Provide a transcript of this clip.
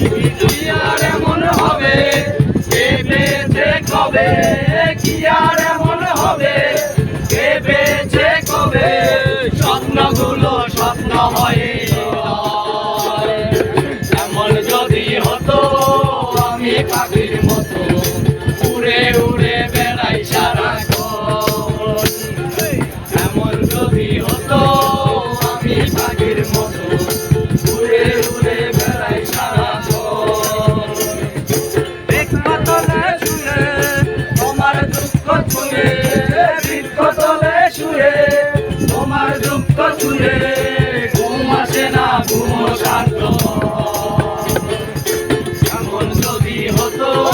কি আর এমন হবে? কবে? কি আর ছুঁয়ে বৃক্ষ তলে শুয়ে তোমার দুঃখ ছুঁয়ে ঘুম যদি হতো